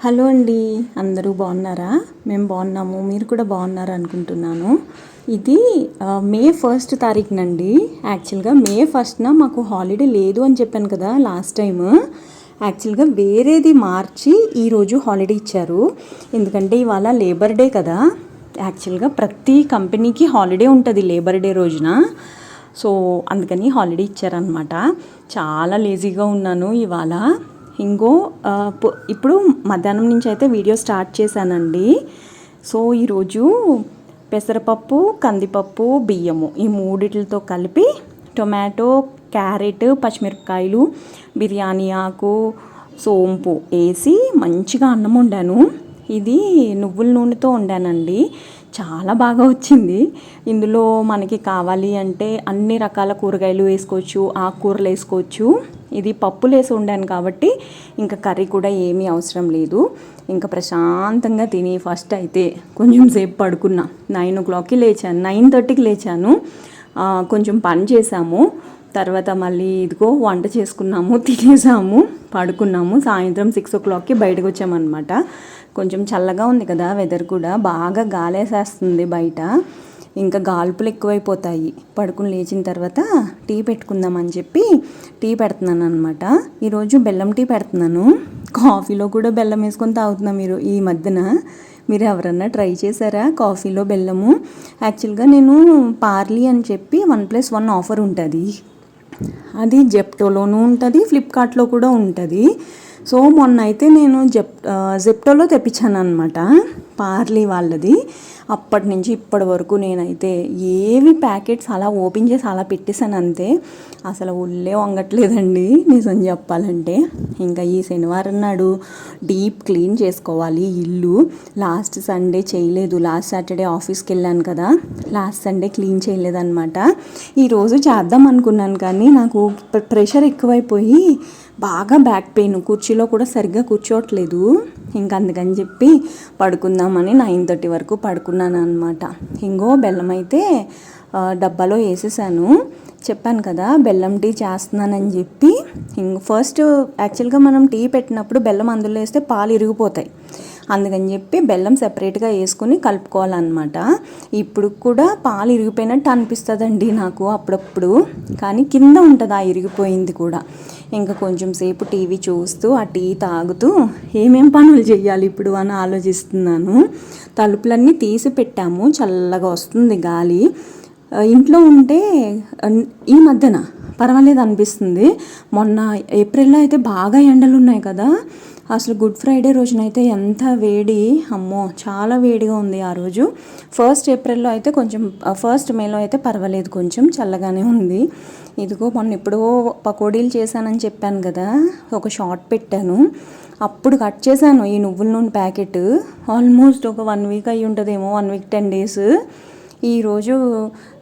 Hello అండి అందరూ బాగున్నారా? మేము బాగున్నాము మీరు కూడా బాగున్నారు అనుకుంటున్నాను. ఇది మే ఫస్ట్ తారీఖునండి. యాక్చువల్గా మే ఫస్ట్న మాకు హాలిడే లేదు అని చెప్పాను కదా లాస్ట్ టైం యాక్చువల్గా వేరేది మార్చి ఈరోజు హాలిడే ఇచ్చారు. ఎందుకంటే ఇవాళ లేబర్ డే కదా. యాక్చువల్గా ప్రతి కంపెనీకి హాలిడే ఉంటుంది లేబర్ డే రోజున. సో అందుకని హాలిడే ఇచ్చారనమాట చాలా లేజీగా ఉన్నాను ఇవాళ. ఇంకో ఇప్పుడు మధ్యాహ్నం నుంచి అయితే వీడియో స్టార్ట్ చేశానండి. సో ఈరోజు పెసరపప్పు కందిపప్పు బియ్యము ఈ మూడిటితో కలిపి టొమాటో క్యారెట్ పచ్చిమిరపకాయలు బిర్యానీ ఆకు సోంపు వేసి మంచిగా అన్నం వండాను. ఇది నువ్వుల నూనెతో వండానండి. చాలా బాగా వచ్చింది. ఇందులో మనకి కావాలి అంటే అన్ని రకాల కూరగాయలు వేసుకోవచ్చు ఆకుకూరలు వేసుకోవచ్చు. ఇది పప్పులేసి ఉండాను కాబట్టి ఇంకా కర్రీ కూడా ఏమీ అవసరం లేదు. ఇంకా ప్రశాంతంగా తిని ఫస్ట్ అయితే కొంచెం సేపు పడుకున్నా. నైన్ ఓ క్లాక్కి లేచాను. నైన్ థర్టీకి లేచాను. కొంచెం పని చేశాము. తర్వాత మళ్ళీ ఇదిగో వంట చేసుకున్నాము తినేసాము పడుకున్నాము. సాయంత్రం సిక్స్ ఓ క్లాక్కి బయటకు వచ్చామన్నమాట. కొంచెం చల్లగా ఉంది కదా వెదర్ కూడా. బాగా గాలేసేస్తుంది బయట. ఇంకా గాల్పులు ఎక్కువైపోతాయి. పడుకుని లేచిన తర్వాత టీ పెట్టుకుందామని చెప్పి టీ పెడుతున్నాను అనమాట ఈరోజు బెల్లం టీ పెడుతున్నాను. కాఫీలో కూడా బెల్లం వేసుకొని తాగుతున్నాం మీరు ఈ మధ్యన. మీరు ఎవరన్నా ట్రై చేశారా కాఫీలో బెల్లము? యాక్చువల్గా నేను పార్లీ అని చెప్పి వన్ ప్లస్ వన్ ఆఫర్ ఉంటుంది. అది జెప్టోలోనూ ఉంటుంది ఫ్లిప్కార్ట్లో కూడా ఉంటుంది. సో మొన్న అయితే నేను జెప్ జెప్టోలో తెప్పించాను అనమాట పార్లీ వాళ్ళది. అప్పటి నుంచి ఇప్పటి వరకు నేనైతే ఏవి ప్యాకెట్స్ అలా ఓపెన్ చేసి అలా పెట్టేశాను అంతే అసలు ఒళ్ళే వంగట్లేదండి నిజం చెప్పాలంటే. ఇంకా ఈ శనివారం నాడు డీప్ క్లీన్ చేసుకోవాలి ఇల్లు. లాస్ట్ సండే చేయలేదు. లాస్ట్ సాటర్డే ఆఫీస్కి వెళ్ళాను కదా. లాస్ట్ సండే క్లీన్ చేయలేదన్నమాట. ఈరోజు చేద్దాం అనుకున్నాను కానీ నాకు ప్రెషర్ ఎక్కువైపోయి బాగా బ్యాక్ పెయిన్. కుర్చీలో కూడా సరిగ్గా కూర్చోవట్లేదు. ఇంకా అందుకని చెప్పి పడుకుందాం పడుకుందామని నైన్ థర్టీ వరకు పడుకున్నాను అనమాట ఇంకో బెల్లం అయితే డబ్బాలో వేసేసాను. చెప్పాను కదా బెల్లం టీ చేస్తున్నానని చెప్పి ఇంక ఫస్ట్ యాక్చువల్గా మనం టీ పెట్టినప్పుడు బెల్లం అందులో వేస్తే పాలు ఇరిగిపోతాయి. అందుకని చెప్పి బెల్లం సెపరేట్గా వేసుకొని కలుపుకోవాలన్నమాట. ఇప్పుడు కూడా పాలు ఇరిగిపోయినట్టు అనిపిస్తుందండి నాకు అప్పుడప్పుడు. కానీ కింద ఉంటుంది ఆ ఇరిగిపోయింది కూడా. ఇంకా కొంచెం సేపు టీవీ చూస్తూ ఆ టీ తాగుతూ ఏమేం పనులు చేయాలి ఇప్పుడు అని ఆలోచిస్తున్నాను. తలుపులన్నీ తీసి పెట్టాము చల్లగా వస్తుంది గాలి. ఇంట్లో ఉంటే ఈ మధ్యన పర్వాలేదు అనిపిస్తుంది. మొన్న ఏప్రిల్లో అయితే బాగా ఎండలు ఉన్నాయి కదా. అసలు గుడ్ ఫ్రైడే రోజునైతే ఎంత వేడి. అమ్మో చాలా వేడిగా ఉంది ఆ రోజు. ఫస్ట్ ఏప్రిల్లో అయితే కొంచెం ఫస్ట్ మేలో అయితే పర్వాలేదు కొంచెం చల్లగానే ఉంది. ఇదిగో మొన్న ఎప్పుడో పకోడీలు చేశానని చెప్పాను కదా ఒక షార్ట్ పెట్టాను. అప్పుడు కట్ చేశాను ఈ నువ్వుల నూనె ప్యాకెట్. ఆల్మోస్ట్ ఒక వన్ వీక్ అయ్యి ఉంటుందేమో వన్ వీక్ టెన్ డేస్. ఈరోజు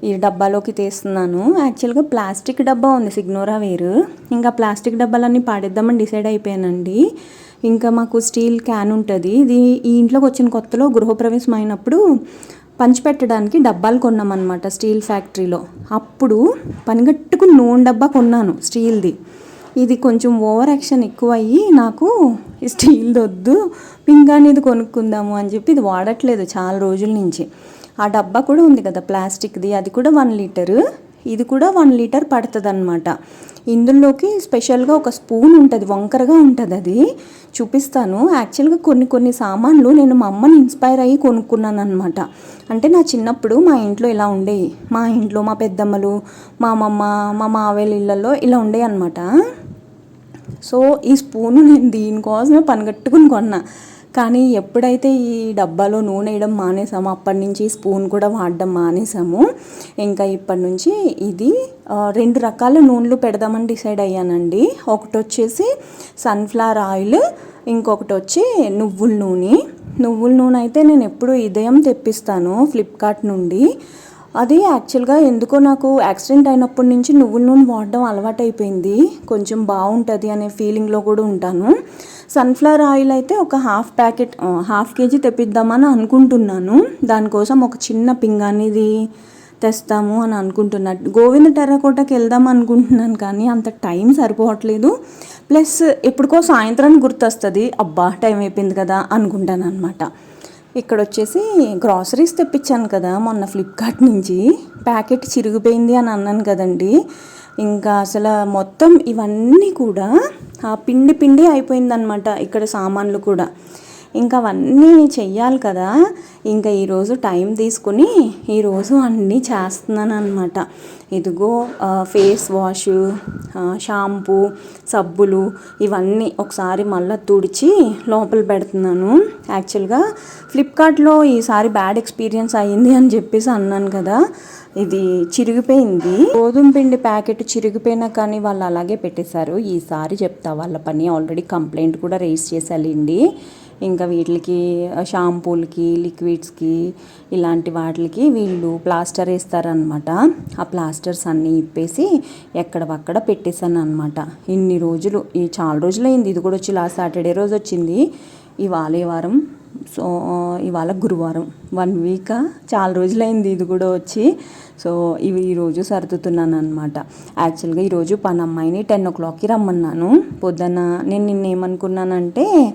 ఈ డబ్బాలోకి తీస్తున్నాను. యాక్చువల్గా ప్లాస్టిక్ డబ్బా ఉంది సిగ్నోరా వేరు. ఇంకా ప్లాస్టిక్ డబ్బాలన్నీ పాడేద్దామని డిసైడ్ అయిపోయానండి. ఇంకా మాకు స్టీల్ క్యాన్ ఉంటుంది. ఇది ఈ ఇంట్లోకి వచ్చిన కొత్తలో గృహప్రవేశం అయినప్పుడు పంచిపెట్టడానికి డబ్బాలు కొన్నామన్నమాట స్టీల్ ఫ్యాక్టరీలో. అప్పుడు పనిగట్టుకు నూనె డబ్బా కొన్నాను స్టీల్ది. ఇది కొంచెం ఓవర్ యాక్షన్ ఎక్కువ అయ్యి నాకు ఈ స్టీల్ది వద్దు పింగాణిది కొనుక్కుందాము అని చెప్పి ఇది వాడట్లేదు చాలా రోజుల నుంచి. ఆ డబ్బా కూడా ఉంది కదా ప్లాస్టిక్ది అది కూడా వన్ లీటరు ఇది కూడా వన్ లీటర్ పడుతుంది అనమాట ఇందులోకి స్పెషల్గా ఒక స్పూన్ ఉంటుంది వంకరగా ఉంటుంది అది. చూపిస్తాను. యాక్చువల్గా కొన్ని కొన్ని సామాన్లు నేను మా అమ్మని ఇన్స్పైర్ అయ్యి కొనుక్కున్నాను అనమాట అంటే నా చిన్నప్పుడు మా ఇంట్లో ఇలా ఉండేవి మా ఇంట్లో మా పెద్దమ్మలు మా అమ్మమ్మ మా మావేలు ఇళ్ళల్లో ఇలా ఉండేవి అనమాట సో ఈ స్పూను నేను దీనికోసమే పనిగట్టుకుని కొన్నా. కానీ ఎప్పుడైతే ఈ డబ్బాలో నూనె వేయడం మానేసామో అప్పటి నుంచి స్పూన్ కూడా వాడడం మానేసాము. ఇంకా ఇప్పటి నుంచి ఇది రెండు రకాల నూనెలు పెడదామని డిసైడ్ అయ్యానండి. ఒకటి వచ్చేసి సన్ఫ్లవర్ ఆయిల్ ఇంకొకటి వచ్చి నువ్వుల నూనె. నువ్వుల నూనె అయితే నేను ఎప్పుడు ఇదయం తెప్పిస్తాను ఫ్లిప్కార్ట్ నుండి. అది యాక్చువల్గా ఎందుకో నాకు యాక్సిడెంట్ అయినప్పటి నుంచి నువ్వుల నూనె వాడడం అలవాటైపోయింది. కొంచెం బాగుంటుంది అనే ఫీలింగ్లో కూడా ఉంటాను. సన్ఫ్లవర్ ఆయిల్ అయితే ఒక హాఫ్ ప్యాకెట్ హాఫ్ కేజీ తెప్పిద్దామని అనుకుంటున్నాను. దానికోసం ఒక చిన్న పింగాణిది తెస్తాము అని అనుకుంటున్నా గోవింద టెర్రకోటకి వెళ్దాం అనుకుంటున్నాను కానీ అంత టైం సరిపోవట్లేదు. ప్లస్ ఎప్పుడుకో సాయంత్రానికి గుర్తొస్తుంది. అబ్బా టైం అయిపోయింది కదా అనుకుంటాను అనమాట ఇక్కడ వచ్చేసి గ్రాసరీస్ తెప్పించాను కదా మొన్న ఫ్లిప్కార్ట్ నుంచి. ప్యాకెట్ చిరిగిపోయింది అని అన్నాను కదండి. ఇంకా అసలు మొత్తం ఇవన్నీ కూడా ఆ పిండి పిండి అయిపోయిందనమాట ఇక్కడ సామాన్లు కూడా. ఇంకా అవన్నీ చెయ్యాలి కదా. ఇంకా ఈరోజు టైం తీసుకుని ఈరోజు అన్నీ చేస్తున్నాను అనమాట ఇదిగో ఫేస్ వాష్ షాంపూ సబ్బులు ఇవన్నీ ఒకసారి మళ్ళీ తుడిచి లోపల పెడుతున్నాను. యాక్చువల్గా ఫ్లిప్కార్ట్లో ఈసారి బ్యాడ్ ఎక్స్పీరియన్స్ అయ్యింది అని చెప్పేసి అన్నాను కదా. ఇది చిరిగిపోయింది. గోధుమ పిండి ప్యాకెట్ చిరిగిపోయినా కానీ వాళ్ళు అలాగే పెట్టేశారు. ఈసారి చెప్తా వాళ్ళ పని ఆల్రెడీ కంప్లైంట్ కూడా రేస్ చేసేయాలండి ఇంకా వీటికి షాంపూలకి లిక్విడ్స్కి ఇలాంటి వాటికి వీళ్ళు ప్లాస్టర్ వేస్తారనమాట ఆ ప్లాస్టర్స్ అన్నీ ఇప్పేసి ఎక్కడవక్కడ పెట్టేశాను అనమాట ఇన్ని రోజులు ఈ చాలా రోజులు అయింది ఇది కూడా వచ్చి లాస్ట్ సాటర్డే రోజు వచ్చింది. ఇవాళ వారం సో ఇవాళ గురువారం. వన్ వీక్ చాలా రోజులైంది ఇది కూడా వచ్చి. సో ఇవి ఈరోజు సర్దుతున్నాను అనమాట యాక్చువల్గా ఈరోజు పని అమ్మాయిని టెన్ ఓ క్లాక్కి రమ్మన్నాను. పొద్దున్న నేను నిన్న ఏమనుకున్నానంటే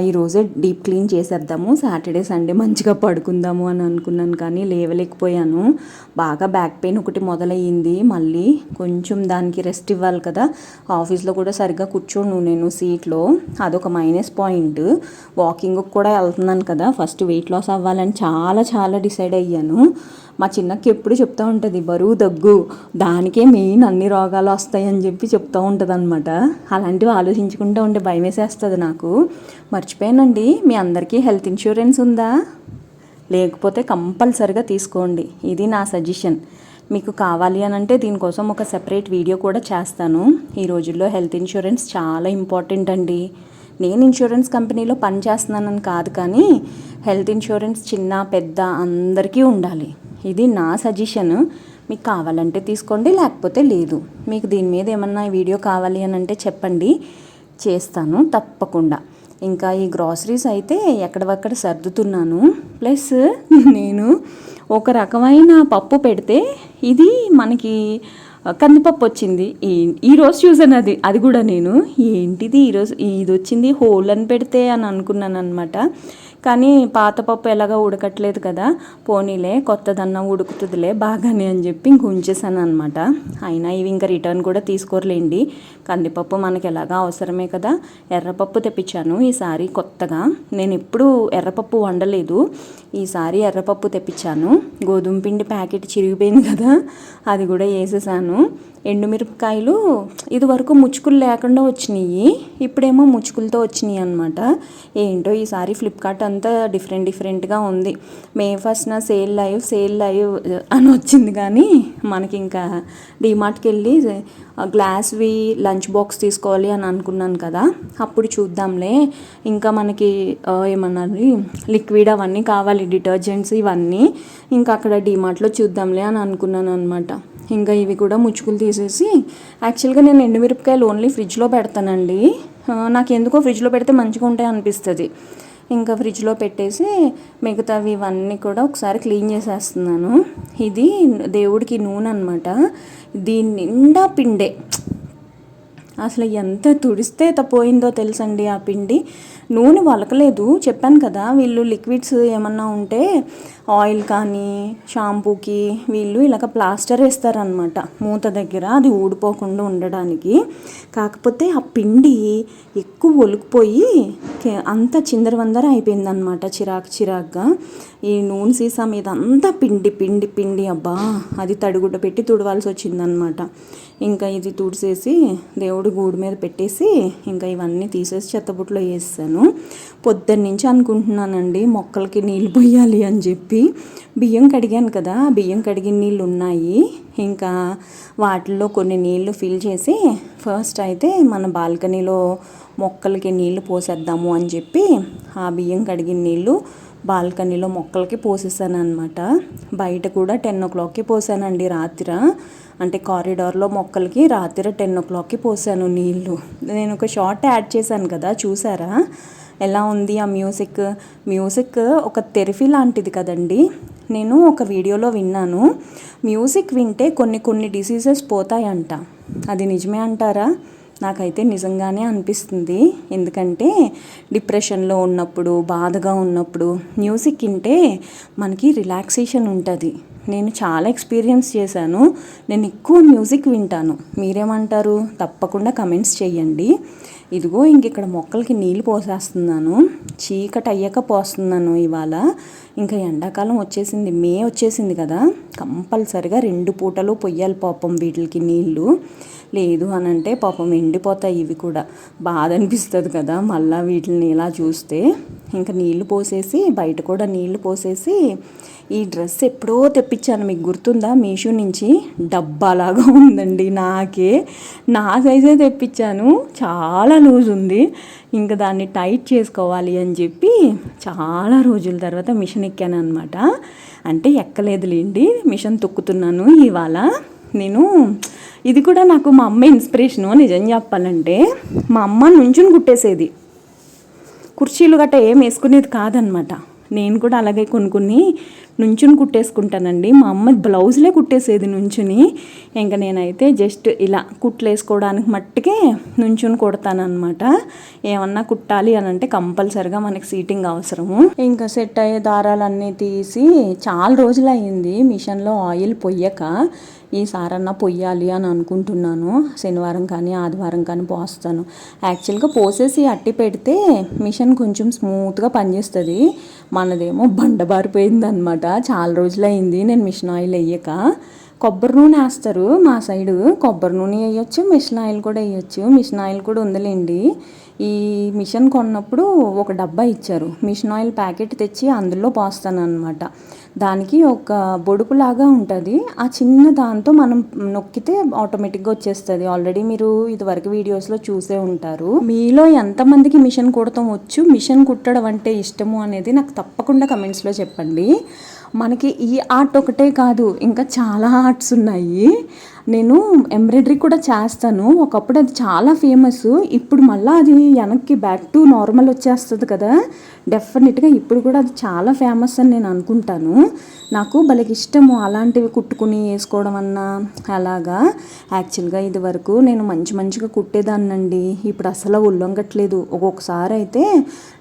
ఈరోజే డీప్ క్లీన్ చేసేద్దాము సాటర్డే సండే మంచిగా పడుకుందాము అని అనుకున్నాను కానీ లేవలేకపోయాను. బాగా బ్యాక్ పెయిన్ ఒకటి మొదలయ్యింది. మళ్ళీ కొంచెం దానికి రెస్ట్ ఇవ్వాలి కదా. ఆఫీస్లో కూడా సరిగ్గా కూర్చోను నేను సీట్లో. అదొక మైనస్ పాయింట్. వాకింగ్ కూడా వెళ్తున్నాను కదా. ఫస్ట్ వెయిట్ లాస్ అవ్వాలని చాలా చాలా డిసైడ్ అయ్యాను. మా చిన్నకి ఎప్పుడు చెప్తూ ఉంటుంది బరువు దగ్గు దానికే మెయిన్ అన్ని రోగాలు వస్తాయని చెప్పి చెప్తూ ఉంటుంది అనమాట అలాంటివి ఆలోచించుకుంటూ ఉంటే భయం వేసేస్తుంది నాకు. మర్చిపోయానండి మీ అందరికీ హెల్త్ ఇన్సూరెన్స్ ఉందా? లేకపోతే కంపల్సరిగా తీసుకోండి ఇది నా సజెషన్. మీకు కావాలి అని అంటే దీనికోసం ఒక సెపరేట్ వీడియో కూడా చేస్తాను. ఈ రోజుల్లో హెల్త్ ఇన్సూరెన్స్ చాలా ఇంపార్టెంట్ అండి. నేను ఇన్సూరెన్స్ కంపెనీలో పని చేస్తున్నానని కాదు కానీ హెల్త్ ఇన్సూరెన్స్ చిన్న పెద్ద అందరికీ ఉండాలి. ఇది నా సజెషన్ మీకు కావాలంటే తీసుకోండి లేకపోతే లేదు. మీకు దీని మీద ఏమన్నా వీడియో కావాలి అని అంటే చెప్పండి. చేస్తాను తప్పకుండా. ఇంకా ఈ గ్రాసరీస్ అయితే ఎక్కడవక్కడ సర్దుతున్నాను. ప్లస్ నేను ఒక రకమైన పప్పు పెడితే ఇది మనకి కందిపప్పు వచ్చింది. ఈ ఈరోజు చూసాను అది అది కూడా నేను. ఏంటిది ఈరోజు ఇది వచ్చింది హోల్ అని పెడితే అని అనుకున్నాను అనమాట కానీ పాత పప్పు ఎలాగో ఉడకట్లేదు కదా పోనీలే కొత్తదన్న ఉడుకుతుందిలే బాగానే అని చెప్పి ఇంక ఉంచేసాను అనమాట అయినా ఇవి ఇంకా రిటర్న్ కూడా తీసుకోరలేండి. కందిపప్పు మనకి ఎలాగా అవసరమే కదా. ఎర్రపప్పు తెప్పించాను ఈసారి కొత్తగా. నేను ఎప్పుడు ఎర్రపప్పు వండలేదు. ఈసారి ఎర్రపప్పు తెప్పించాను. గోధుమ పిండి ప్యాకెట్ చిరిగిపోయింది కదా అది కూడా వేసేసాను. ఎండుమిరపకాయలు ఇది వరకు ముచ్చుకులు లేకుండా వచ్చినాయి ఇప్పుడేమో ముచ్చుకులతో వచ్చినాయి అనమాట ఏంటో ఈసారి ఫ్లిప్కార్ట్ అంతా డిఫరెంట్ డిఫరెంట్గా ఉంది. మే ఫస్ట్ నా సేల్ లైవ్ సేల్ లైవ్ అని వచ్చింది కానీ మనకి ఇంకా డిమార్ట్కి వెళ్ళి గ్లాస్వి లంచ్ బాక్స్ తీసుకోవాలి అని అనుకున్నాను కదా అప్పుడు చూద్దాంలే. ఇంకా మనకి ఏమన్నది లిక్విడ్ అవన్నీ కావాలి డిటర్జెంట్స్ ఇవన్నీ. ఇంకా అక్కడ డిమార్ట్లో చూద్దాంలే అని అనుకున్నాను అనమాట ఇంకా ఇవి కూడా ముచ్చుకులు తీసేసి యాక్చువల్గా నేను ఎండుమిరపకాయలు ఓన్లీ ఫ్రిడ్జ్లో పెడతానండి. నాకు ఎందుకో ఫ్రిడ్జ్లో పెడితే మంచిగా ఉంటాయి అనిపిస్తుంది. ఇంకా ఫ్రిడ్జ్లో పెట్టేసి మిగతావి ఇవన్నీ కూడా ఒకసారి క్లీన్ చేసేస్తున్నాను. ఇది దేవుడికి నూనె అనమాట దీని నిండా పిండే. అసలు ఎంత తుడిస్తే పోయిందో తెలుసండి ఆ పిండి. నూనె వలకలేదు చెప్పాను కదా. వీళ్ళు లిక్విడ్స్ ఏమన్నా ఉంటే ఆయిల్ కానీ షాంపూకి వీళ్ళు ఇలాగ ప్లాస్టర్ వేస్తారనమాట మూత దగ్గర అది ఊడిపోకుండా ఉండడానికి. కాకపోతే ఆ పిండి ఎక్కువ ఒలికిపోయి అంత చిందరవందర అయిపోయిందనమాట చిరాకు చిరాకుగా. ఈ నూనె సీసా మీద అంతా పిండి పిండి పిండి అబ్బా! అది తడిగుడ్డ పెట్టి తుడవాల్సి వచ్చిందనమాట ఇంకా ఇది తుడిసేసి దేవుడు గూడు మీద పెట్టేసి ఇంకా ఇవన్నీ తీసేసి చెత్తబుట్లో వేసాను పొద్దున్న నుంచి అనుకుంటున్నానండి మొక్కలకి నీళ్ళు పోయాలి అని చెప్పి. బియ్యం కడిగాను కదా బియ్యం కడిగిన నీళ్ళు ఉన్నాయి. ఇంకా వాటిల్లో కొన్ని నీళ్ళు ఫిల్ చేసి ఫస్ట్ అయితే మన బాల్కనీలో మొక్కలకి నీళ్ళు పోసేద్దాము అని చెప్పి ఆ బియ్యం కడిగిన నీళ్ళు బాల్కనీలో మొక్కలకి పోసేసాను అనమాట బయట కూడా టెన్ ఓ క్లాక్కి పోసానండి రాత్రి. అంటే కారిడార్లో మొక్కలకి రాత్రి టెన్ ఓ క్లాక్కి పోసాను నీళ్ళు. నేను ఒక షార్ట్ యాడ్ చేశాను కదా చూసారా? ఎలా ఉంది ఆ మ్యూజిక్? మ్యూజిక్ ఒక తెరఫీ లాంటిది కదండి. నేను ఒక వీడియోలో విన్నాను. మ్యూజిక్ వింటే కొన్ని కొన్ని డిసీజెస్ పోతాయంట. అది నిజమే అంటారా? నాకైతే నిజంగానే అనిపిస్తుంది. ఎందుకంటే డిప్రెషన్లో ఉన్నప్పుడు బాధగా ఉన్నప్పుడు మ్యూజిక్ వింటే మనకి రిలాక్సేషన్ ఉంటుంది. నేను చాలా ఎక్స్పీరియన్స్ చేశాను. నేను ఎక్కువ మ్యూజిక్ వింటాను. మీరేమంటారు? తప్పకుండా కమెంట్స్ చేయండి. ఇదిగో ఇంక ఇక్కడ మొక్కలకి నీళ్ళు పోసేస్తున్నాను. చీకటి అయ్యాక పోస్తున్నాను ఇవాళ. ఇంకా ఎండాకాలం వచ్చేసింది. మే వచ్చేసింది కదా. కంపల్సరిగా రెండు పూటలు పొయ్యాలి పాపం వీటికి నీళ్ళు. లేదు అని అంటే పాపం ఎండిపోతాయి ఇవి కూడా. బాధ అనిపిస్తుంది కదా మళ్ళీ వీటిని ఇలా చూస్తే. ఇంకా నీళ్ళు పోసేసి బయట కూడా నీళ్ళు పోసేసి ఈ డ్రెస్ ఎప్పుడో తెప్పించాను. మీకు గుర్తుందా? మీషో నుంచి డబ్బాలాగా ఉందండి నాకే. నా సైజే తెప్పించాను. చాలా లూజ్ ఉంది. ఇంకా దాన్ని టైట్ చేసుకోవాలి అని చెప్పి చాలా రోజుల తర్వాత మిషన్ ఎక్కాను అనమాట అంటే ఎక్కలేదులేండి మిషన్ తొక్కుతున్నాను ఇవాళ. నేను ఇది కూడా నాకు మా అమ్మ ఇన్స్పిరేషను. నిజం చెప్పాలంటే మా అమ్మ నుంచుని కుట్టేసేది. కుర్చీలు గట్ట ఏం వేసుకునేది కాదనమాట. నేను కూడా అలాగే కొనుక్కుని నుంచుని కుట్టేసుకుంటానండి. మా అమ్మ బ్లౌజ్లే కుట్టేసేది నుంచుని. ఇంకా నేనైతే జస్ట్ ఇలా కుట్లు వేసుకోవడానికి మట్టుకే నుంచుని కుడతానమాట ఏమన్నా కుట్టాలి అని అంటే కంపల్సరిగా మనకి సీటింగ్ అవసరము. ఇంకా సెట్ అయ్యే దారాలన్నీ తీసి చాలా రోజులు అయింది మిషన్లో ఆయిల్ పొయ్యక. ఈసారన్నా పొయ్యాలి అని అనుకుంటున్నాను. శనివారం కానీ ఆదివారం కానీ పోస్తాను. యాక్చువల్గా పోసేసి అట్టి పెడితే మిషన్ కొంచెం స్మూత్గా పనిచేస్తుంది. మనదేమో బండబారిపోయింది అనమాట చాలా రోజులైంది నేను మిషన్ ఆయిల్ వేయక. కొబ్బరి నూనె వేస్తారు మా సైడు. కొబ్బరి నూనె వేయచ్చు మిషన్ ఆయిల్ కూడా వేయచ్చు. మిషన్ ఆయిల్ కూడా ఉందిలేండి. ఈ మిషన్ కొన్నప్పుడు ఒక డబ్బా ఇచ్చారు. మిషన్ ఆయిల్ ప్యాకెట్ తెచ్చి అందులో పోస్తాను అనమాట దానికి ఒక బొడుపులాగా ఉంటుంది. ఆ చిన్న దాంతో మనం నొక్కితే ఆటోమేటిక్గా వచ్చేస్తుంది. ఆల్రెడీ మీరు ఇదివరకు వీడియోస్లో చూసే ఉంటారు. మీలో ఎంతమందికి మిషన్ కుడతాం వచ్చు మిషన్ కుట్టడం అంటే ఇష్టము అనేది నాకు తప్పకుండా కమెంట్స్లో చెప్పండి. మనకి ఈ ఆర్ట్ ఒకటే కాదు ఇంకా చాలా ఆర్ట్స్ ఉన్నాయి. నేను ఎంబ్రాయిడరీ కూడా చేస్తాను. ఒకప్పుడు అది చాలా ఫేమస్ ఇప్పుడు మళ్ళీ అది వెనక్కి బ్యాక్ టు నార్మల్ వచ్చేస్తుంది కదా. డెఫినెట్గా ఇప్పుడు కూడా అది చాలా ఫేమస్ అని నేను అనుకుంటాను. నాకు భలేకి ఇష్టము అలాంటివి కుట్టుకుని వేసుకోవడం అన్నా అలాగా. యాక్చువల్గా ఇది వరకు నేను మంచి మంచిగా కుట్టేదాన్నండి. ఇప్పుడు అసలు ఉల్లంగట్లేదు ఒక్కొక్కసారి అయితే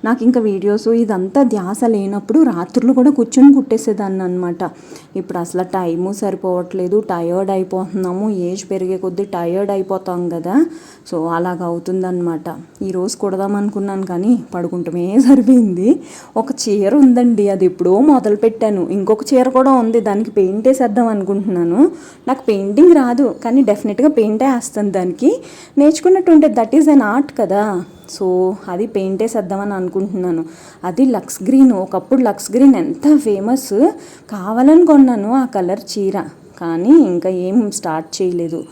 నాకు ఇంకా వీడియోస్ ఇదంతా ధ్యాస లేనప్పుడు రాత్రులు కూడా కూర్చొని కుట్టేసేదాన్ని అనమాట ఇప్పుడు అసలు టైము సరిపోవట్లేదు. టయర్డ్ అయిపోతున్నాం. అయిపోతున్నాము ఏజ్ పెరిగే కొద్దీ టయర్డ్ అయిపోతాం కదా. సో అలాగ అవుతుందన్నమాట. ఈరోజు కుడదాం అనుకున్నాను కానీ పడుకుంటమే సరిపోయింది. ఒక చీర ఉందండి అది ఎప్పుడో మొదలు పెట్టాను. ఇంకొక చీర కూడా ఉంది దానికి పెయింట్ వేసేద్దాం అనుకుంటున్నాను. నాకు పెయింటింగ్ రాదు కానీ డెఫినెట్గా పెయింటే వేస్తాను దానికి. నేర్చుకున్నట్టుంటే దట్ ఈజ్ అన్ ఆర్ట్ కదా. సో అది పెయింట్ వేసేద్దామని అనుకుంటున్నాను. అది లక్స్ గ్రీన్ ఒకప్పుడు లక్స్ గ్రీన్ ఎంత ఫేమస్ కావాలని కొన్నాను ఆ కలర్ చీర. కానీ ఇంకా ఏం స్టార్ట్ చేయలేదు.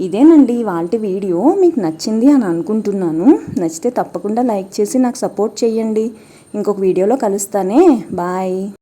ఇదేనండి వాళ్ళ వీడియో. మీకు నచ్చింది అని అనుకుంటున్నాను. నచ్చితే తప్పకుండా లైక్ చేసి నాకు సపోర్ట్ చేయండి. ఇంకొక వీడియోలో కలుస్తానే. బాయ్.